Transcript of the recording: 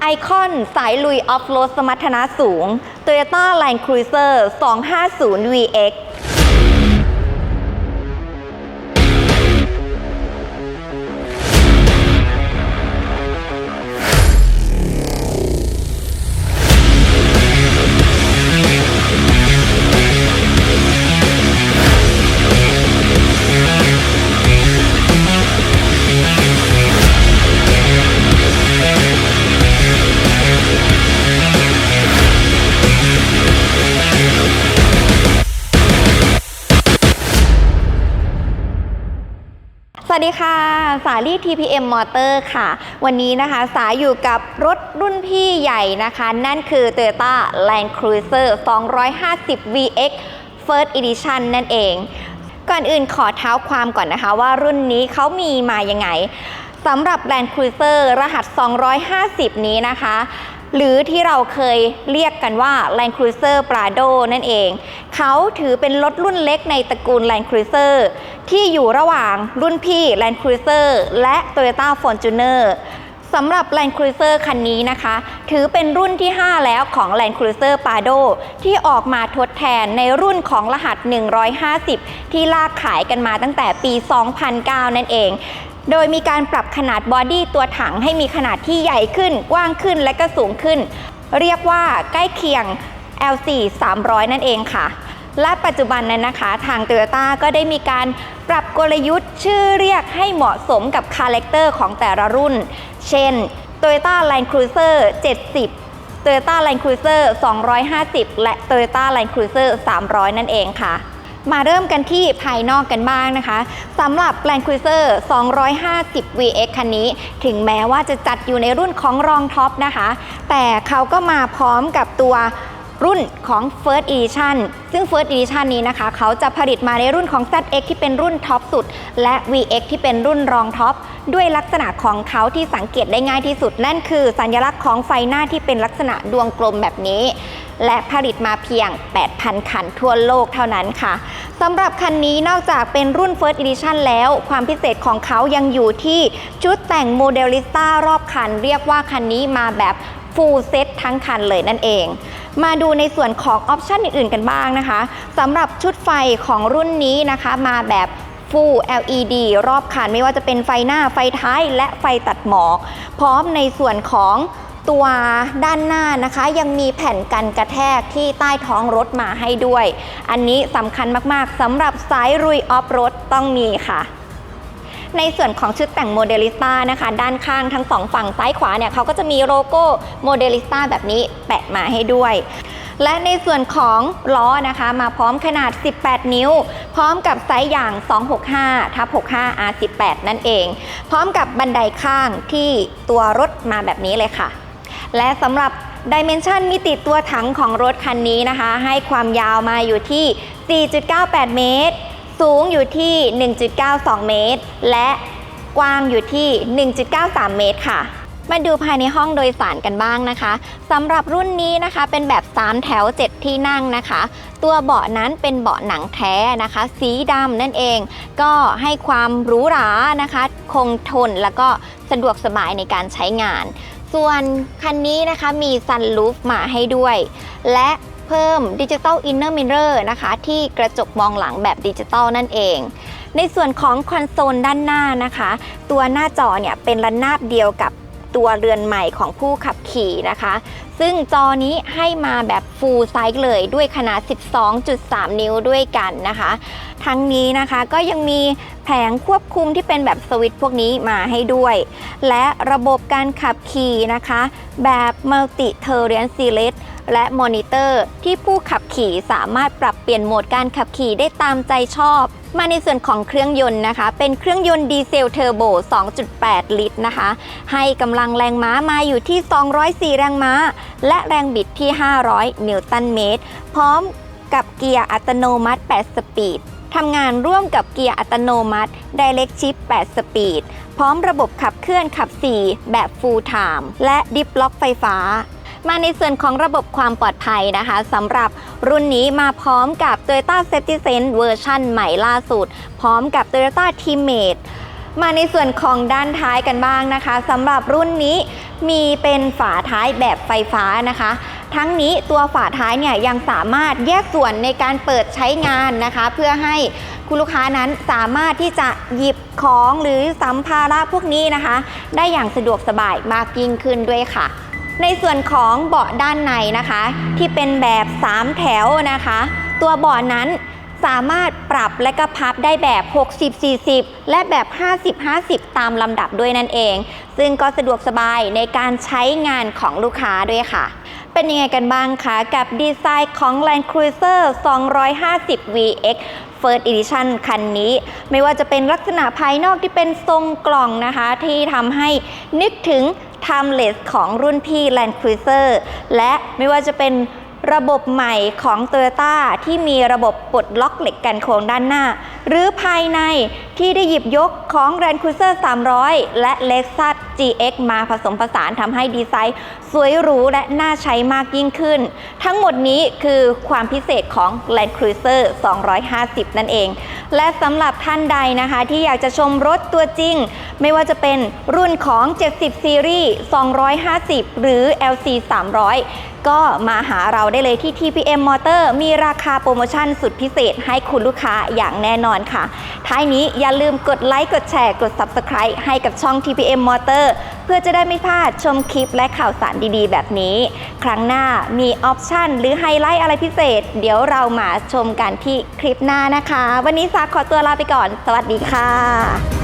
ไอคอนสายลุยออฟโรดสมรรถนะสูง Toyota Land Cruiser 250 VX วัสดีค่ะ สาลี่ TPM Motor ค่ะ วันนี้นะคะสาอยู่กับรถรุ่นพี่ใหญ่นะคะ นั่นคือ Toyota Land Cruiser 250 VX First Edition นั่นเอง ก่อนอื่นขอเท้าความก่อนนะคะว่ารุ่นนี้เขามีมายังไงสำหรับ Land Cruiser รหัส 250 นี้นะคะ หรือที่เราเคยเรียกกันว่า Land Cruiser Prado นั่นเอง เขาถือเป็นรถรุ่นเล็กในตระกูล Land Cruiser ที่อยู่ระหว่างรุ่นพี่ Land Cruiser และ Toyota Fortuner สำหรับ Land Cruiser คันนี้นะคะ ถือเป็นรุ่นที่ 5 แล้วของ Land Cruiser Prado ที่ออกมาทดแทนในรุ่นของรหัส 150 ที่ลากขายกันมาตั้งแต่ปี 2009 นั่นเอง โดยมีการปรับขนาดบอดี้ตัวถังให้มีขนาดที่ใหญ่ขึ้น กว้างขึ้นและก็สูงขึ้น เรียกว่าใกล้เคียง L4 300 นั่นเองค่ะ และปัจจุบันนั้นนะคะ ทาง Toyota ก็ได้มีการปรับกลยุทธ์ชื่อเรียกให้เหมาะสมกับคาแรคเตอร์ของแต่ละรุ่น เช่น Toyota Land Cruiser 70 Toyota Land Cruiser 250 และ Toyota Land Cruiser 300 นั่นเองค่ะ มาเริ่มกันที่ภายนอกกันบ้างนะคะสำหรับ Land Cruiser 250 VX คันนี้ ถึงแม้ว่าจะจัดอยู่ในรุ่นของรองท็อปนะคะ แต่เขาก็มาพร้อมกับตัวรุ่นของ First Edition ซึ่ง First Edition นี้นะคะ เขาจะผลิตมาในรุ่นของ ZX ที่เป็นรุ่นท็อปสุด และ VX ที่เป็นรุ่นรองท็อป ด้วยลักษณะของเขาที่สังเกตได้ง่ายที่สุด นั่นคือสัญลักษณ์ของไฟหน้าที่เป็นลักษณะดวงกลมแบบนี้ และผลิตมาเพียง 8,000 คันทั่วโลกเท่านั้นค่ะสำหรับคันนี้นอกจากเป็นรุ่น First Edition แล้ว ความพิเศษของเขายังอยู่ที่ชุดแต่งโมเดลิสต้ารอบคัน เรียกว่าคันนี้มาแบบ full set ทั้งคันเลยนั่นเอง มาดูในส่วนของออปชันอื่นๆกันบ้างนะคะสำหรับชุดไฟของรุ่นนี้นะคะมาแบบ Full LED รอบคันไม่ว่าจะเป็นไฟหน้าไฟท้ายและไฟตัดหมอก พร้อมในส่วนของ ตัวด้านหน้านะคะ ยังมีแผ่นกันกระแทกที่ใต้ท้องรถมาให้ด้วย อันนี้สำคัญมากๆสำหรับสายรุยออฟรถต้องมีค่ะ ในส่วนของชุดแต่งโมเดลิสต้านะคะ ด้านข้างทั้งสองฝั่งซ้ายขวาเนี่ยเขาก็จะมีโลโก้โมเดลิสต้าแบบนี้แปะมาให้ด้วยและในส่วนของล้อนะคะมาพร้อมขนาด 18 นิ้ว พร้อมกับไซส์อย่าง 265ทับ65 R18 นั่นเอง พร้อมกับบันไดข้างที่ตัวรถมาแบบนี้เลยค่ะ และสำหรับดิเมนชันมิติตัวถังของรถคันนี้นะคะ ให้ความยาวมาอยู่ที่ 4.98 เมตร สูงอยู่ที่ 1.92 เมตร และกว้างอยู่ที่ 1.93 เมตรค่ะมาดูภายในห้องโดยสารกันบ้างนะคะสำหรับรุ่นนี้นะคะเป็นแบบ 3 แถว 7 ที่นั่งนะคะ ตัวเบาะนั้นเป็นเบาะหนังแท้นะคะ สีดำนั่นเอง ก็ให้ความหรูหรานะคะ คงทนแล้วก็สะดวกสบายในการใช้งาน ส่วนคันนี้นะคะมีซันลูฟมาให้ด้วย และเพิ่มดิจิตอลอินเนอร์มิเรอร์นะคะ ที่กระจกมองหลังแบบดิจิตอลนั่นเอง ในส่วนของคอนโซลด้านหน้านะคะ ตัวหน้าจอเนี่ยเป็นระนาบเดียวกับตัวเรือนใหม่ของผู้ขับขี่นะคะ ซึ่งจอนี้ให้มาแบบ ฟูลไซส์เลยด้วยขนาด 12.3 นิ้วด้วยกันนะคะ ทั้งนี้นะคะก็ยังมีแผงควบคุมที่เป็นแบบสวิตช์พวกนี้มาให้ด้วย และระบบการขับขี่นะคะ แบบมัลติเทอร์เรียนซีเลสและมอนิเตอร์ที่ผู้ขับขี่สามารถปรับเปลี่ยนโหมดการขับขี่ได้ตามใจชอบ มาในส่วนของเครื่องยนต์นะคะ เป็นเครื่องยนต์ดีเซลเทอร์โบ 2.8 ลิตรนะคะ ให้กำลังแรงม้ามาอยู่ที่ 204 แรงม้า และแรงบิดที่ 500 นิวตันเมตร พร้อมกับเกียร์อัตโนมัติ 8 สปีดทำงานร่วมกับเกียร์อัตโนมัติ Direct Shift 8 สปีด พร้อมระบบขับเคลื่อนขับ 4 แบบ Full Time และดิฟล็อกไฟฟ้า มาในส่วนของระบบความปลอดภัยนะคะสำหรับรุ่นนี้มาพร้อมกับ Toyota Safety Sense เวอร์ชันใหม่ล่าสุด พร้อมกับ Toyota Teammate มาในส่วนของด้านท้ายกันบ้างนะคะสำหรับรุ่นนี้มีเป็นฝาท้ายแบบไฟฟ้านะคะ ทั้งนี้ตัวฝาท้ายเนี่ยยังสามารถแยกส่วนในการเปิดใช้งานนะคะ เพื่อให้คุณลูกค้านั้นสามารถที่จะหยิบของหรือสัมภาระพวกนี้นะคะ ได้อย่างสะดวกสบายมากยิ่งขึ้นด้วยค่ะ ในส่วนของเบาะด้านในนะคะ ที่เป็นแบบ 3 แถวนะคะ ตัวเบาะนั้นสามารถปรับและก็พับได้แบบ 60-40 และแบบ 50-50 ตามลำดับด้วยนั่นเอง ซึ่งก็สะดวกสบายในการใช้งานของลูกค้าด้วยค่ะ เป็นยังไงกันบ้างคะกับดีไซน์ของ Land Cruiser 250 VX First Edition คันนี้ ไม่ว่าจะเป็นลักษณะภายนอกที่เป็นทรงกล่องนะคะ ที่ทำให้นึกถึง Timeless ของรุ่นพี่ Land Cruiser และไม่ว่าจะเป็นระบบใหม่ของ Toyota ที่มีระบบปลดล็อกเหล็กกันโค้งด้านหน้า หรือภายในที่ได้หยิบยกของ Land Cruiser 300 และ Lexus GX มาผสมผสานทำให้ดีไซน์ สวยหรูและน่าใช้มากยิ่งขึ้น ทั้งหมดนี้คือความพิเศษของ Land Cruiser 250 นั่นเอง และสำหรับท่านใดนะคะ ที่อยากจะชมรถตัวจริง ไม่ว่าจะเป็นรุ่นของ 70 ซีรีส์ 250 หรือ LC 300ก็มาหาเราได้เลยที่ TPM Motor มีราคาโปรโมชั่นสุดพิเศษให้คุณลูกค้าอย่างแน่นอนค่ะ ท้ายนี้อย่าลืมกดไลค์ กดแชร์ กด Subscribe ให้กับช่อง TPM Motor เพื่อจะได้ไม่พลาดชมคลิปและข่าวสารดีๆ แบบนี้ ครั้งหน้ามีออปชั่นหรือไฮไลท์อะไรพิเศษ เดี๋ยวเรามาชมกันที่คลิปหน้านะคะ วันนี้สาขอตัวลาไปก่อน สวัสดีค่ะ